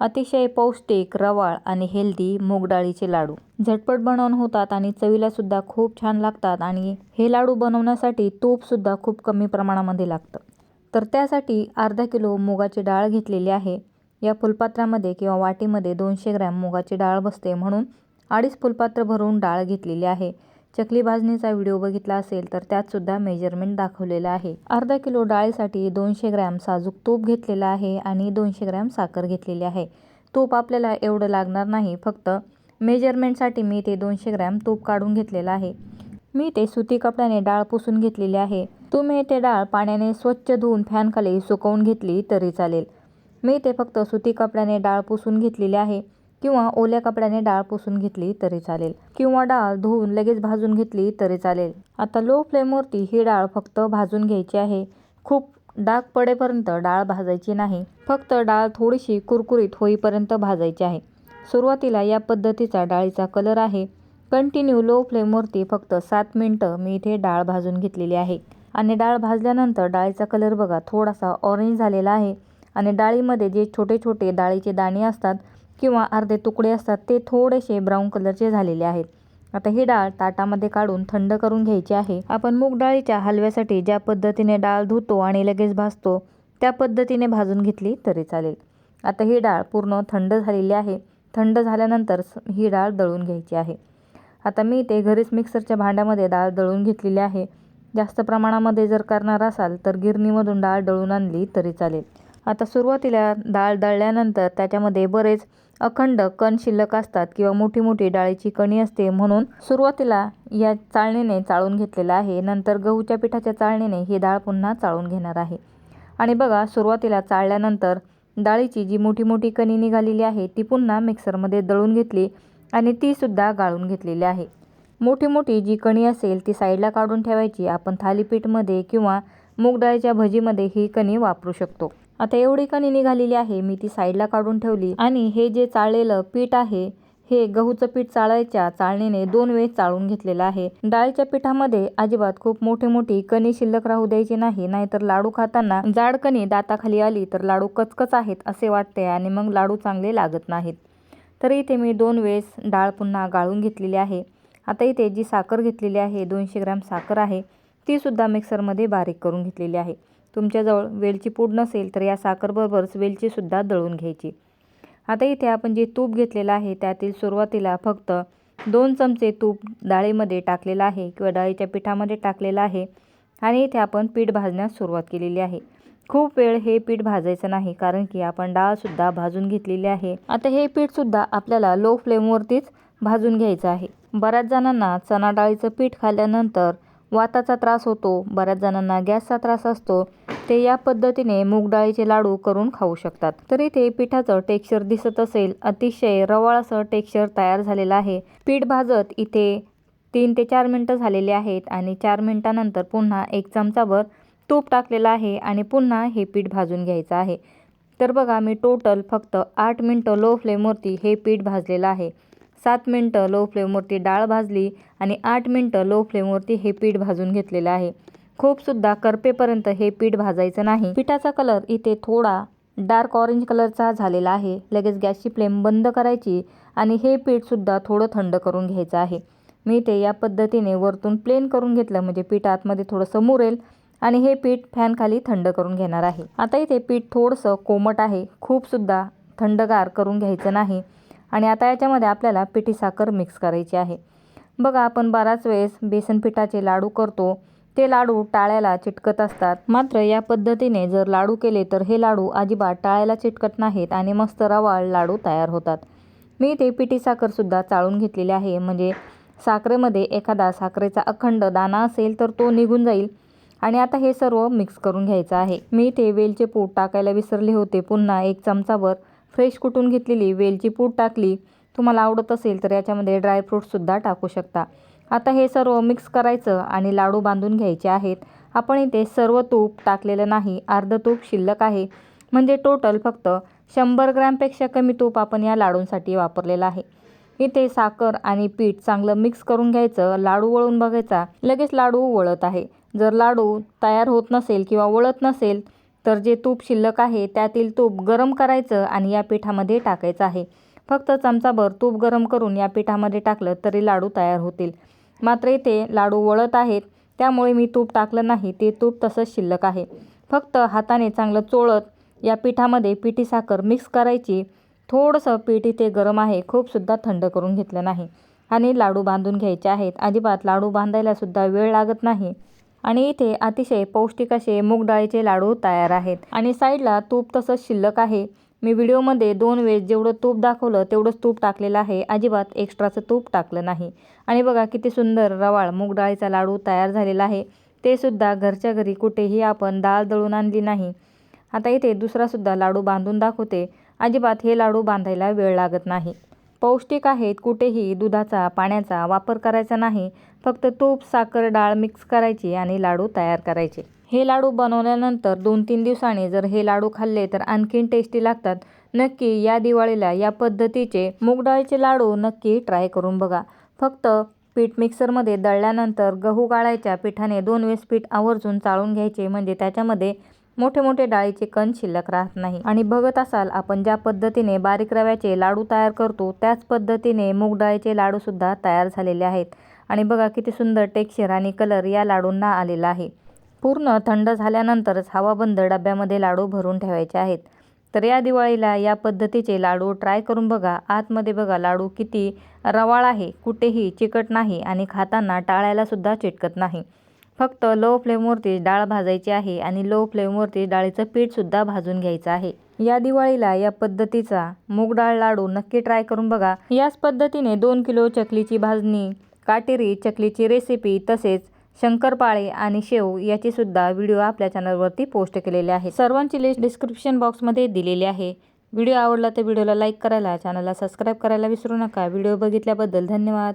अतिशय पौष्टिक रवाळ आणि हेल्दी मूगडाळीचे लाडू. झटपट बनवून होतात आणि चवीला सुद्धा खूप छान लागतात आणि हे लाडू बनवण्यासाठी तूपसुद्धा खूप कमी प्रमाणामध्ये लागतं. तर त्यासाठी अर्धा किलो मुगाची डाळ घेतलेली आहे. या फुलपात्रामध्ये किंवा वाटीमध्ये दोनशे ग्रॅम मुगाची डाळ बसते म्हणून अडीच फुलपात्र भरून डाळ घेतलेली आहे. चकलीबाजणीचा व्हिडिओ बघितला असेल तर त्यातसुद्धा मेजरमेंट दाखवलेलं आहे. अर्धा किलो डाळीसाठी दोनशे ग्रॅम साजूक तूप घेतलेलं आहे आणि दोनशे ग्रॅम साखर घेतलेली आहे. तूप आपल्याला एवढं लागणार नाही फक्त मेजरमेंटसाठी मी ते दोनशे ग्रॅम तूप काढून घेतलेलं आहे. मी ते सुती कपड्याने डाळ पुसून घेतलेली आहे. तुम्ही ते डाळ पाण्याने स्वच्छ धुवून फॅनखाली सुकवून घेतली तरी चालेल. मी ते फक्त सुती कपड्याने डाळ पुसून घेतलेली आहे. किंवा ओल्या कपड्याने डाळ पुसून घेतली तरी चालेल. किंवा डाळ धुवून लगेच भाजून घेतली तरी चालेल. आता लो फ्लेमवरती ही डाळ फक्त भाजून घ्यायची आहे. खूप डाग पडेपर्यंत डाळ भाजायची नाही. फक्त डाळ थोडीशी कुरकुरीत होईपर्यंत भाजायची आहे. सुरुवातीला या पद्धतीचा डाळीचा कलर आहे. कंटिन्यू लो फ्लेमवरती फक्त सात मिनटं मी इथे डाळ भाजून घेतलेली आहे. आणि डाळ भाजल्यानंतर डाळीचा कलर बघा थोडासा ऑरेंज झालेला आहे. आणि डाळीमध्ये जे छोटे छोटे डाळीचे दाणे असतात किंवा अर्धे तुकडे असतात ते थोडेसे ब्राऊन कलरचे झालेले आहेत. आता ही डाळ ताटामध्ये काढून थंड करून घ्यायची आहे. आपण मूग डाळीच्या हलव्यासाठी ज्या पद्धतीने डाळ धुतो आणि लगेच भाजतो त्या पद्धतीने भाजून घेतली तरी चालेल. आता ही डाळ पूर्ण थंड झालेली आहे. थंड झाल्यानंतर ही डाळ दळून घ्यायची आहे. आता मी ते घरीच मिक्सरच्या भांड्यामध्ये डाळ दळून घेतलेली आहे. जास्त प्रमाणामध्ये जर करणार असाल तर गिरणीमधून डाळ दळून आणली तरी चालेल. आता सुरुवातीला डाळ दळल्यानंतर त्याच्यामध्ये बरेच अखंड कण शिल्लक असतात किंवा मोठी मोठी डाळीची कणी असते म्हणून सुरुवातीला या चाळणीने चाळून घेतलेलं आहे. नंतर गहूच्या पिठाच्या चाळणीने ही डाळ पुन्हा चाळून घेणार आहे. आणि बघा सुरुवातीला चाळल्यानंतर डाळीची जी मोठी मोठी कणी निघालेली आहे ती पुन्हा मिक्सरमध्ये दळून घेतली आणि तीसुद्धा गाळून घेतलेली आहे. मोठी मोठी जी कणी असेल ती साईडला काढून ठेवायची. आपण थालीपीठमध्ये किंवा मूग डाळीच्या भजीमध्ये ही कणी वापरू शकतो. आता एवढी कणी निघालेली आहे मी ती साईडला काढून ठेवली. आणि हे जे चाळलेलं पीठ आहे हे गहूचं पीठ चाळायच्या चाळणीने दोन वेळेस चाळून घेतलेलं आहे. डाळीच्या पिठामध्ये अजिबात खूप मोठी मोठी कणी शिल्लक राहू द्यायची नाही नाहीतर लाडू खाताना जाड कणी दाताखाली आली तर लाडू कचकच आहेत असे वाटते आणि मग लाडू चांगले लागत नाहीत. तर इथे मी दोन वेळेस डाळ पुन्हा गाळून घेतलेली आहे. आता इथे जी साखर घेतलेली आहे दोनशे ग्रॅम साखर आहे तीसुद्धा मिक्सरमध्ये बारीक करून घेतलेली आहे. तुमच्याजवळ वेलची पूड नसेल तर या साखरबरोबरच वेलचीसुद्धा दळून घ्यायची. आता इथे आपण जे तूप घेतलेलं आहे त्यातील सुरुवातीला फक्त दोन चमचे तूप डाळीमध्ये टाकलेलं आहे किंवा डाळीच्या पिठामध्ये टाकलेलं आहे आणि इथे आपण पीठ भाजण्यास सुरुवात केलेली आहे. खूप वेळ हे पीठ भाजायचं नाही कारण की आपण डाळसुद्धा भाजून घेतलेली आहे. आता हे पीठसुद्धा आपल्याला लो फ्लेमवरतीच भाजून घ्यायचं आहे. बऱ्याच जणांना चणा डाळीचं पीठ खाल्ल्यानंतर वाताचा त्रास होतो बऱ्याच जणांना गॅसचा त्रास असतो ते या पद्धतीने मूग डाळीचे लाडू करून खाऊ शकतात. तर इथे पिठाचं टेक्स्चर दिसत असेल अतिशय रवाळ असं टेक्स्चर तयार झालेलं आहे. पीठ भाजत इथे तीन ते चार मिनटं झालेले आहेत आणि चार मिनटानंतर पुन्हा एक चमचाभर तूप टाकलेलं आहे आणि पुन्हा हे पीठ भाजून घ्यायचं आहे. तर बघा मी टोटल फक्त आठ मिनटं लो फ्लेमवरती हे पीठ भाजलेलं आहे. सात मिनटं लो फ्लेमवरती डाळ भाजली आणि आठ मिनटं लो फ्लेमवरती हे पीठ भाजून घेतलेलं आहे. खूपसुद्धा करपेपर्यंत हे पीठ भाजायचं नाही. पिठाचा कलर इथे थोडा डार्क ऑरेंज कलरचा झालेला आहे. लगेच गॅसची फ्लेम बंद करायची आणि हे पीठसुद्धा थोडं थंड करून घ्यायचं आहे. मी ते या पद्धतीने वरतून प्लेन करून घेतलं म्हणजे पीठ आतमध्ये थोडंसं मुरेल आणि हे पीठ फॅनखाली थंड करून घेणार आहे. आता इथे पीठ थोडंसं कोमट आहे. खूपसुद्धा थंडगार करून घ्यायचं नाही. आणि आता याच्यामध्ये आपल्याला पिठी साखर मिक्स करायची आहे. बघा आपण बराच वेळेस बेसन पिठाचे लाडू करतो. ते लाडू टाळ्याला चिटकत असतात. मात्र या पद्धतीने जर लाडू केले तर हे लाडू अजिबात टाळ्याला चिटकत नाहीत आणि मस्त रवाळ लाडू तयार होतात. मी ते पिठी साखरसुद्धा चाळून घेतलेली आहे. म्हणजे साखरेमध्ये एखादा साखरेचा अखंड दाना असेल तर तो निघून जाईल. आणि आता हे सर्व मिक्स करून घ्यायचं आहे. मी ते वेलचे पूड टाकायला विसरले होते. पुन्हा एक चमचाभर फ्रेश कुटून घेतलेली वेलची पूड टाकली तुम्हाला आवडत असेल तर याच्यामध्ये ड्रायफ्रूटसुद्धा टाकू शकता. आता हे सर्व मिक्स करायचं आणि लाडू बांधून घ्यायचे आहेत. आपण इथे सर्व तूप टाकलेलं नाही अर्ध तूप शिल्लक आहे. म्हणजे टोटल फक्त शंभर ग्रॅमपेक्षा कमी तूप आपण या लाडूंसाठी वापरलेलं आहे. इथे साखर आणि पीठ चांगलं मिक्स करून घ्यायचं लाडू वळून बघायचा. लगेच लाडू वळत आहे. जर लाडू तयार होत नसेल किंवा वळत नसेल तर जे तूप शिल्लक आहे त्यातील तूप गरम करायचं आणि या पिठामध्ये टाकायचं आहे. फक्त चमचाभर तूप गरम करून या पिठामध्ये टाकलं तरी लाडू तयार होतील. मात्र इथे लाडू वळत आहेत त्यामुळे मी तूप टाकलं नाही ते तूप तसंच शिल्लक आहे. फक्त हाताने चांगलं चोळत या पिठामध्ये पिठी साखर मिक्स करायची. थोडंसं पीठ इथे गरम आहे खूपसुद्धा थंड करून घेतलं नाही. आणि लाडू बांधून घ्यायचे आहेत. अजिबात लाडू बांधायलासुद्धा वेळ लागत नाही. आणि इथे अतिशय पौष्टिक असे मूग डाळीचे लाडू तयार आहेत. आणि साईडला तूप तसंच शिल्लक आहे. मी व्हिडिओमध्ये दोन वेळेस जेवढं तूप दाखवलं तेवढंच तूप टाकलेलं आहे. अजिबात एक्स्ट्राचं तूप टाकलं नाही. आणि बघा किती सुंदर रवाळ मूग डाळीचा लाडू तयार झालेला आहे. ते सुद्धा घरच्या घरी कुठेही आपण डाळ दळून आणली नाही. आता इथे दुसरासुद्धा लाडू बांधून दाखवते. अजिबात हे लाडू बांधायला वेळ लागत नाही. पौष्टिक आहेत कुठेही दुधाचा पाण्याचा वापर करायचा नाही. फक्त तूप साखर डाळ मिक्स करायची आणि लाडू तयार करायचे. हे लाडू बनवल्यानंतर दोन तीन दिवसांनी जर हे लाडू खाल्ले तर आणखीन टेस्टी लागतात. नक्की या दिवाळीला या पद्धतीचे मूगडाळीचे लाडू नक्की ट्राय करून बघा. फक्त पीठ मिक्सरमध्ये दळल्यानंतर गहू गाळायच्या पिठाने दोन वेळेस पीठ आवर्जून चाळून घ्यायचे म्हणजे त्याच्यामध्ये मोठे मोठे डाळीचे कण शिल्लक राहत नाही. आणि बघत असाल आपण ज्या पद्धतीने बारीक रव्याचे लाडू तयार करतो त्याच पद्धतीने मूग डाळीचे लाडूसुद्धा तयार झालेले आहेत. आणि बघा किती सुंदर टेक्स्चर आणि कलर या लाडूंना आलेला आहे. पूर्ण थंड झाल्यानंतरच हवाबंद डब्यामध्ये लाडू भरून ठेवायचे आहेत. तर या दिवाळीला या पद्धतीचे लाडू ट्राय करून बघा. आतमध्ये बघा लाडू किती रवाळ आहे कुठेही चिकट नाही आणि खाताना टाळायलासुद्धा चिटकत नाही. फक्त लो फ्लेमवरतीच डाळ भाजायची आहे आणि लो फ्लेमवरती डाळीचं पीठसुद्धा भाजून घ्यायचं आहे. या दिवाळीला या पद्धतीचा मूग डाळ लाडू नक्की ट्राय करून बघा. याच पद्धतीने दोन किलो चकलीची भाजणी काटेरी चकलीची रेसिपी तसेच शंकरपाळे आणि शेव याची सुद्धा व्हिडिओ आपल्या चॅनलवरती पोस्ट केलेले आहे सर्वांची लिस्ट डिस्क्रिप्शन बॉक्समध्ये दिलेली आहे. व्हिडिओ आवडला तर व्हिडिओला लाईक करायला चॅनलला सबस्क्राईब करायला विसरू नका. व्हिडिओ बघितल्याबद्दल धन्यवाद.